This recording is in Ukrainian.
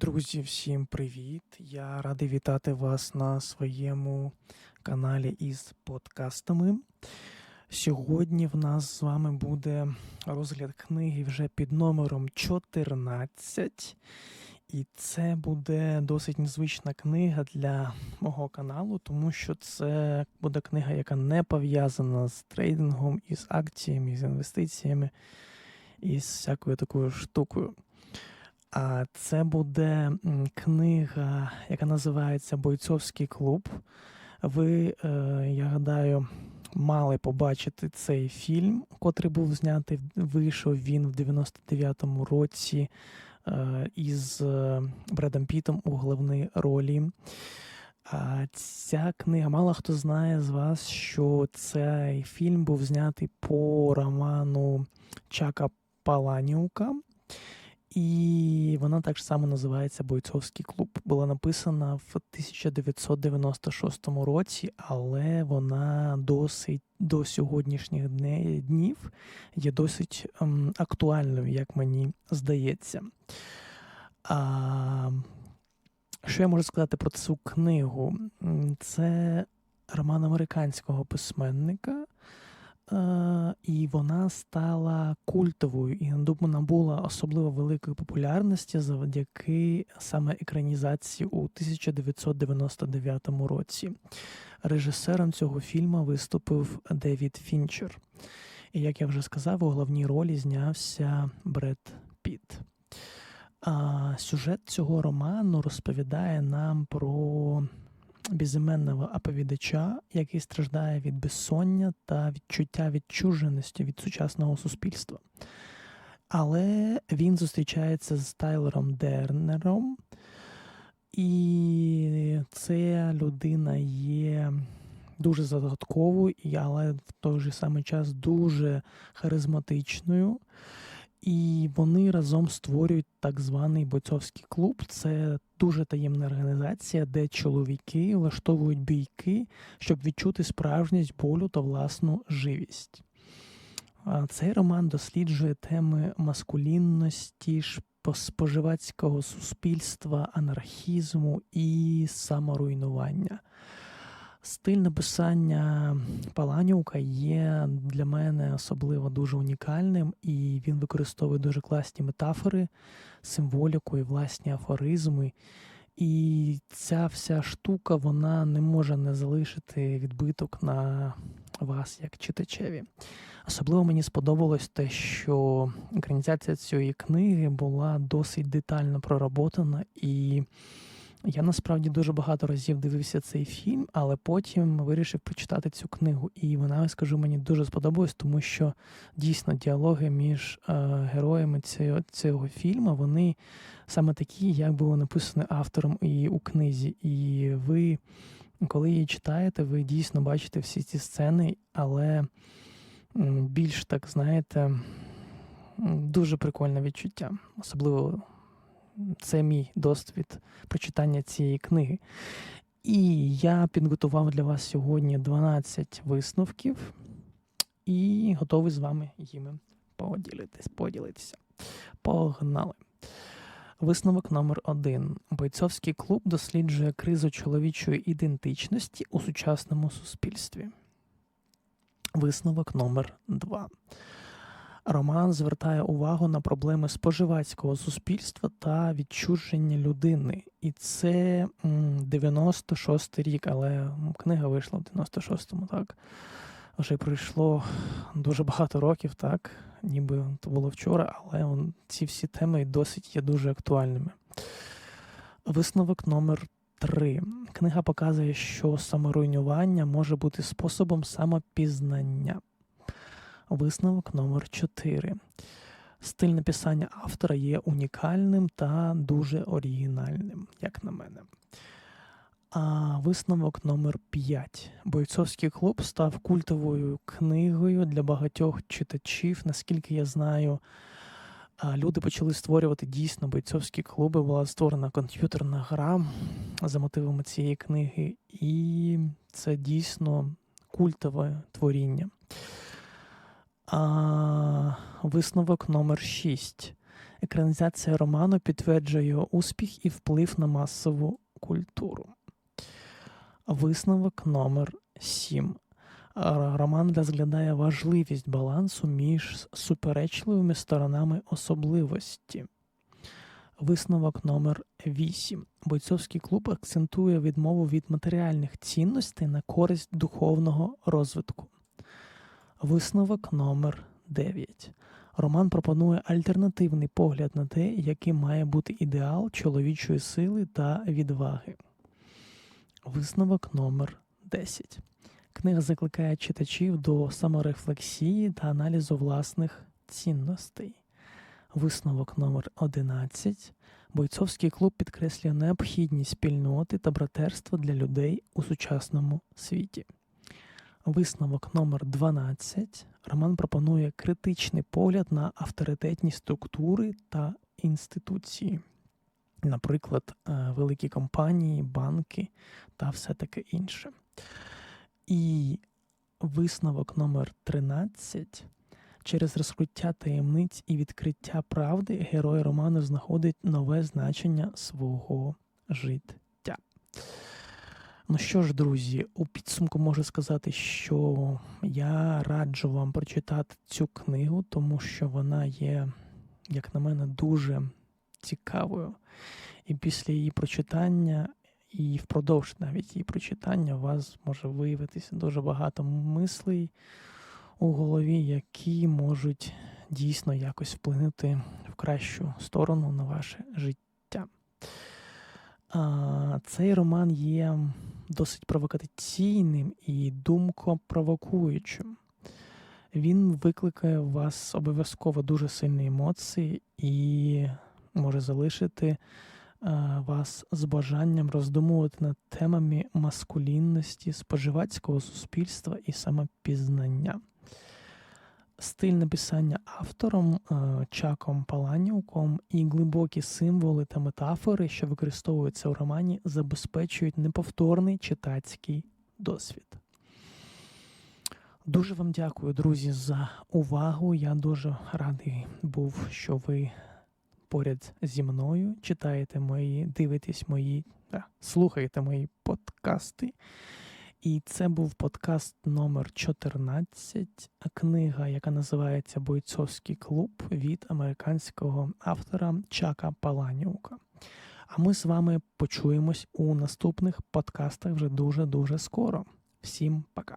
Друзі, всім привіт! Я радий вітати вас на своєму каналі із подкастами. Сьогодні в нас з вами буде розгляд книги вже під номером 14. І це буде досить незвична книга для мого каналу, тому що це буде книга, яка не пов'язана з трейдингом, із акціями, з інвестиціями і з всякою такою штукою. А це буде книга, яка називається Бойцовський клуб. Ви, е, я гадаю, мали побачити цей фільм, котрий був знятий. Вийшов він в 99-му році е, із е, Бредом Пітом у головній ролі. А ця книга, мало хто знає з вас, що цей фільм був знятий по роману Чака Паланіука. І вона так само називається Бойцовський клуб. Була написана в 1996 році, але вона досить до сьогоднішніх днів є досить ем, актуальною, як мені здається. А, що я можу сказати про цю книгу? Це роман американського письменника. Е, і вона стала культовою і набула особливо великої популярності завдяки саме екранізації у 1999 році. Режисером цього фільму виступив Девід Фінчер. І як я вже сказав, у головній ролі знявся Бред Піт. А сюжет цього роману розповідає нам про безіменного оповідача, який страждає від безсоння та відчуття відчуженості від сучасного суспільства. Але він зустрічається з Тайлером Дернером, і ця людина є дуже загадковою, але в той же самий час дуже харизматичною. І вони разом створюють так званий бойцовський клуб. Це дуже таємна організація, де чоловіки влаштовують бійки, щоб відчути справжність болю та власну живість. Цей роман досліджує теми маскулінності, споживацького суспільства, анархізму і саморуйнування. Стиль написання Паланіука є для мене особливо дуже унікальним, і він використовує дуже класні метафори, символіку і власні афоризми. І ця вся штука вона не може не залишити відбиток на вас, як читачеві. Особливо мені сподобалось те, що екранізація цієї книги була досить детально проработана і. Я насправді дуже багато разів дивився цей фільм, але потім вирішив прочитати цю книгу. І вона, скажу, мені дуже сподобалась, тому що дійсно діалоги між е, героями цього, цього фільму вони саме такі, як було написано автором і у книзі. І ви, коли її читаєте, ви дійсно бачите всі ці сцени, але більш так знаєте, дуже прикольне відчуття, особливо це мій досвід прочитання цієї книги. І я підготував для вас сьогодні 12 висновків і готовий з вами їми поділитись, поділитися. Погнали. Висновок номер один. Бойцовський клуб досліджує кризу чоловічої ідентичності у сучасному суспільстві. Висновок номер два. Роман звертає увагу на проблеми споживацького суспільства та відчуження людини. І це 96-й рік, але книга вийшла в 96-му, так. Вже пройшло дуже багато років, так, ніби то було вчора, але ці всі теми досить є дуже актуальними. Висновок номер 3. Книга показує, що саморуйнування може бути способом самопізнання. Висновок номер 4. Стиль написання автора є унікальним та дуже оригінальним, як на мене. А висновок номер 5. Бойцовський клуб став культовою книгою для багатьох читачів. Наскільки я знаю, люди почали створювати дійсно бойцовські клуби. Була створена комп'ютерна гра за мотивами цієї книги, і це дійсно культове творіння. А, висновок номер 6. Екранізація роману підтверджує успіх і вплив на масову культуру. Висновок номер 7. Роман розглядає важливість балансу між суперечливими сторонами особливості. Висновок номер 8. Бойцовський клуб акцентує відмову від матеріальних цінностей на користь духовного розвитку. Висновок номер 9. Роман пропонує альтернативний погляд на те, яким має бути ідеал чоловічої сили та відваги. Висновок номер 10. Книга закликає читачів до саморефлексії та аналізу власних цінностей. Висновок номер 11. Бойцовський клуб підкреслює необхідність спільноти та братерства для людей у сучасному світі. Висновок номер 12. Роман пропонує критичний погляд на авторитетні структури та інституції, наприклад, е, великі компанії, банки та все таке інше. І висновок номер 13. Через розкриття таємниць і відкриття правди герой роману знаходить нове значення свого життя. Ну що ж, друзі, у підсумку можу сказати, що я раджу вам прочитати цю книгу, тому що вона є, як на мене, дуже цікавою. І після її прочитання, і впродовж навіть її прочитання, у вас може виявитися дуже багато мислей у голові, які можуть дійсно якось вплинути в кращу сторону на ваше життя. Цей роман є досить провокаційним і думкопровокуючим. Він викликає у вас обов'язково дуже сильні емоції і може залишити вас з бажанням роздумувати над темами маскулінності, споживацького суспільства і самопізнання. Стиль написання автором Чаком Паланіуком і глибокі символи та метафори, що використовуються у романі, забезпечують неповторний читацький досвід. Дуже вам дякую, друзі, за увагу. Я дуже радий був, що ви поряд зі мною читаєте мої, дивитесь мої, да, слухаєте мої подкасти. І це був подкаст номер 14, книга, яка називається Бойцовський клуб від американського автора Чака Паланіука. А ми з вами почуємось у наступних подкастах вже дуже-дуже скоро. Всім пока.